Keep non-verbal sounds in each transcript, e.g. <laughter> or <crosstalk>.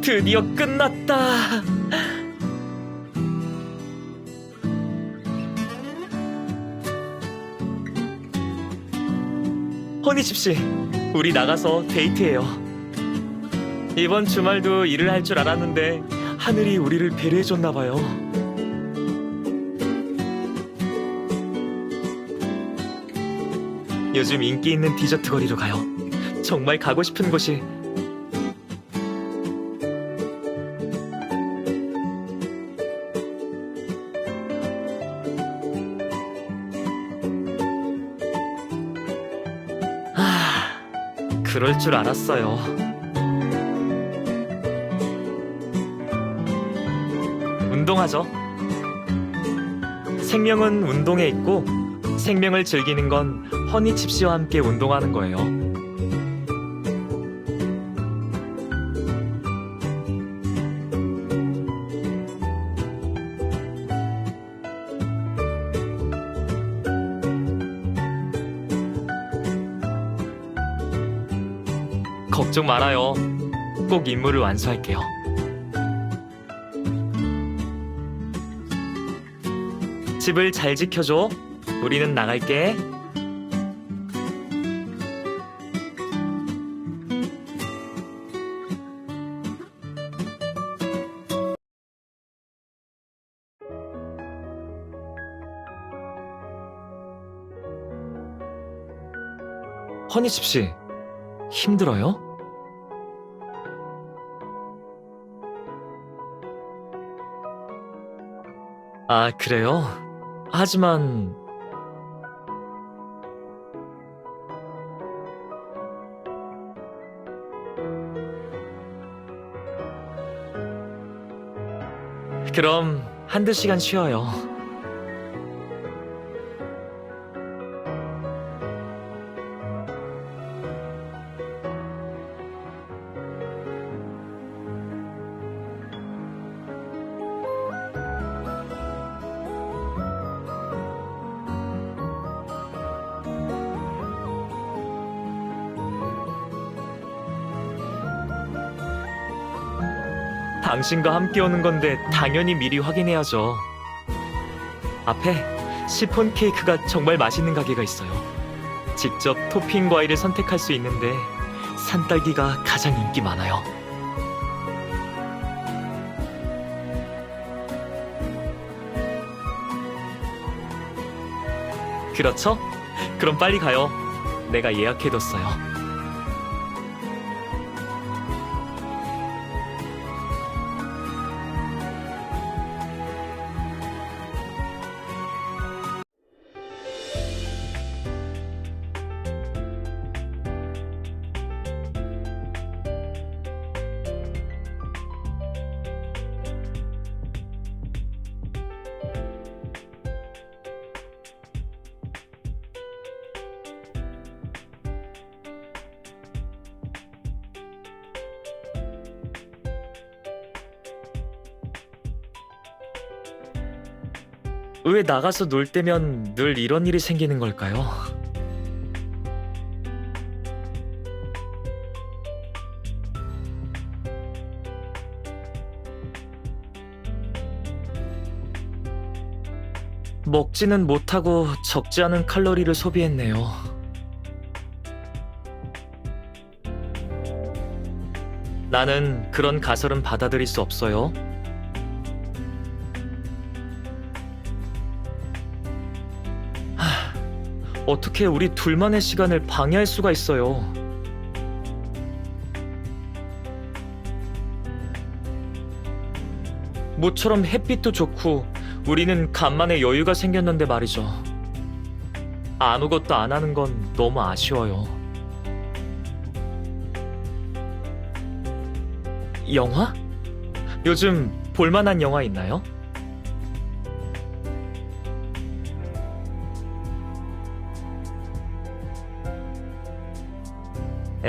드디어 끝났다. 허니칩 씨, 우리 나가서 데이트해요. 이번 주말도 일을 할 줄 알았는데 하늘이 우리를 배려해줬나 봐요. 요즘 인기 있는 디저트 거리로 가요. 정말 가고 싶은 곳이 그럴 줄 알았어요. 운동하죠. 생명은 운동에 있고 생명을 즐기는 건 허니칩 씨와 함께 운동하는 거예요. 걱정 말아요. 꼭 임무를 완수할게요. 집을 잘 지켜줘. 우리는 나갈게. 허니칩 씨, 힘들어요? 아, 그래요? 하지만 그럼 한두 시간 쉬어요. 당신과 함께 오는 건데 당연히 미리 확인해야죠. 앞에 시폰 케이크가 정말 맛있는 가게가 있어요. 직접 토핑 과일을 선택할 수 있는데 산딸기가 가장 인기 많아요. 그렇죠? 그럼 빨리 가요. 내가 예약해뒀어요. 왜 나가서 놀 때면 늘 이런 일이 생기는 걸까요? 먹지는 못하고 적지 않은 칼로리를 소비했네요. 나는 그런 가설은 받아들일 수 없어요. 어떻게 우리 둘만의 시간을 방해할 수가 있어요? 모처럼 햇빛도 좋고 우리는 간만에 여유가 생겼는데 말이죠. 아무것도 안 하는 건 너무 아쉬워요. 영화? 요즘 볼만한 영화 있나요?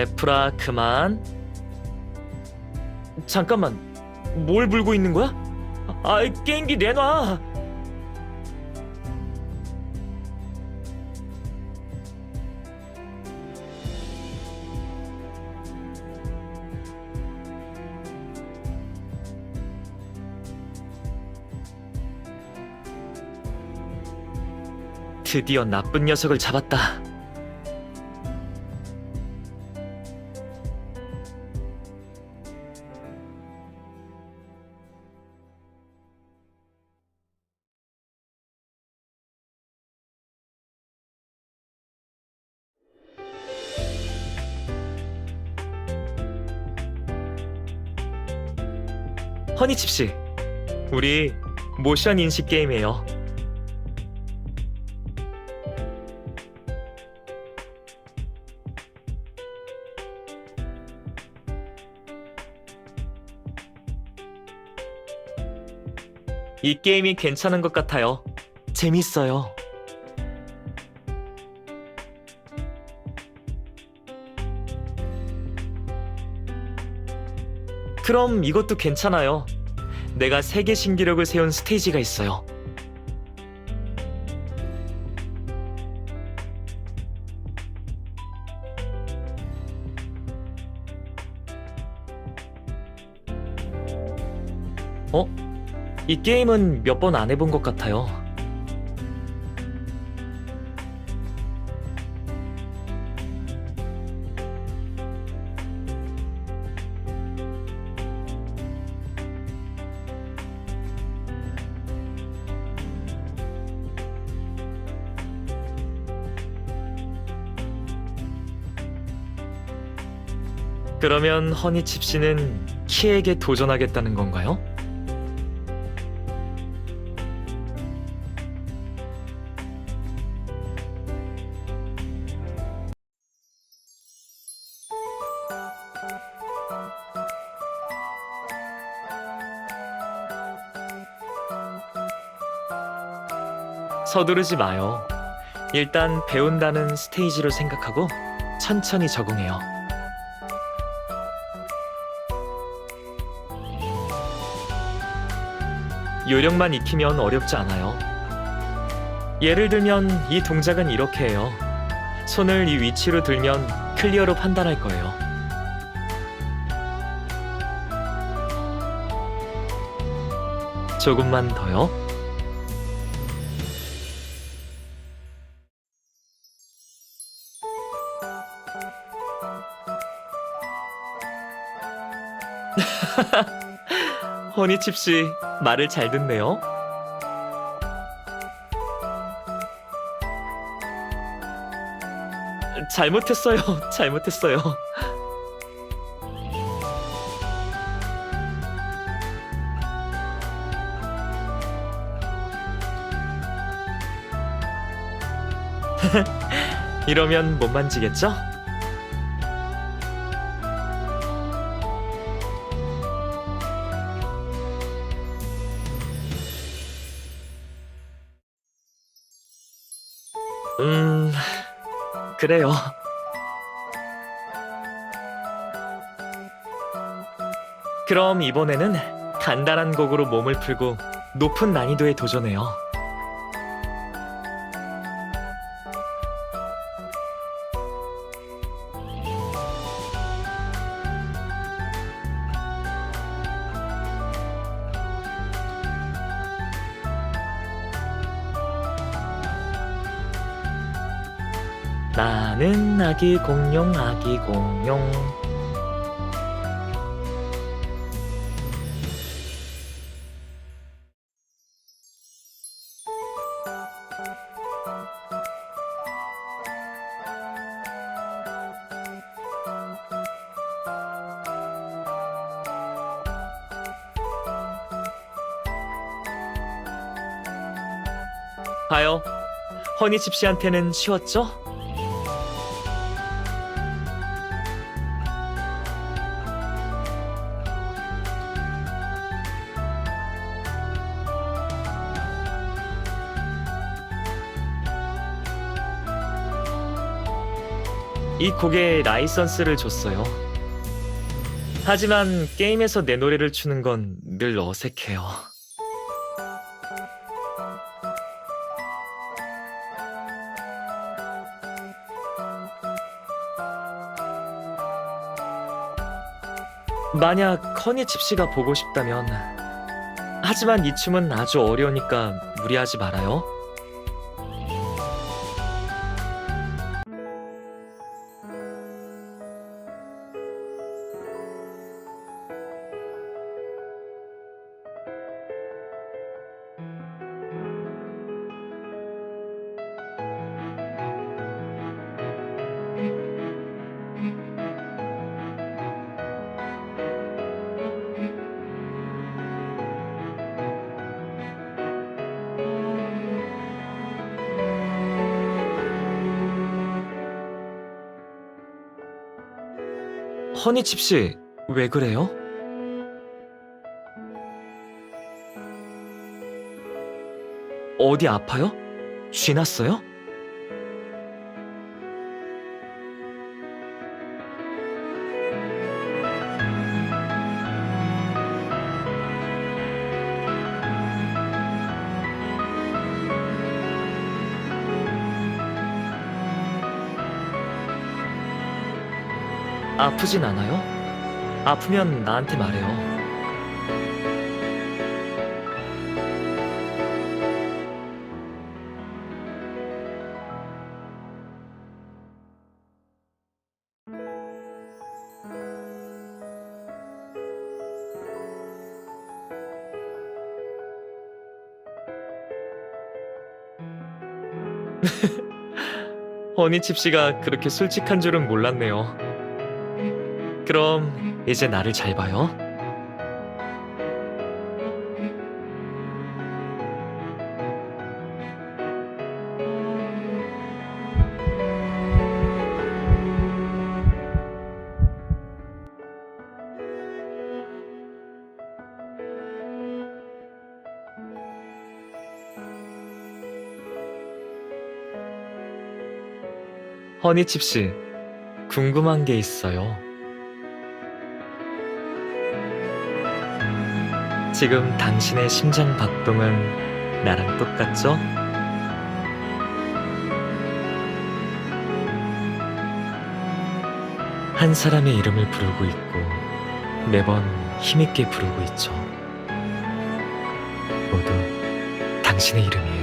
에프라 그만. 잠깐만, 뭘 불고 있는 거야? 아, 게임기 내놔. 드디어 나쁜 녀석을 잡았다. 허니칩 씨, 우리 모션 인식 게임이에요. 이 게임이 괜찮은 것 같아요. 재밌어요. 그럼 이것도 괜찮아요. 내가 세계 신기록을 세운 스테이지가 있어요. 어? 이 게임은 몇 번 안 해본 것 같아요. 그러면 허니칩 씨는 키에게 도전하겠다는 건가요? 서두르지 마요. 일단 배운다는 스테이지로 생각하고 천천히 적응해요. 요령만 익히면 어렵지 않아요. 예를 들면 이 동작은 이렇게 해요. 손을 이 위치로 들면 클리어로 판단할 거예요. 조금만 더요. <laughs> 허니칩 씨 말을 잘 듣네요. 잘못했어요. <laughs> 잘못했어요. <laughs> 이러면 못 만지겠죠? 그래요. 그럼 이번에는 간단한 곡으로 몸을 풀고 높은 난이도에 도전해요. 나는 아기 공룡 아기 공룡 봐요 허니칩 씨한테는 쉬웠죠? 이 곡에 라이선스를 줬어요. 하지만 게임에서 내 노래를 추는 건 늘 어색해요. 만약 커니칩 씨가 보고 싶다면 하지만 이 춤은 아주 어려우니까 무리하지 말아요. 허니칩 씨, 왜 그래요? 어디 아파요? 쥐 났어요? 아프진 않아요? 아프면 나한테 말해요. <laughs> 허니칩 씨가 그렇게 솔직한 줄은 몰랐네요. 그럼 이제 나를 잘 봐요. 허니칩 씨, 궁금한 게 있어요. 지금 당신의 심장 박동은 나랑 똑같죠? 한 사람의 이름을 부르고 있고 매번 힘있게 부르고 있죠. 모두 당신의 이름이에요.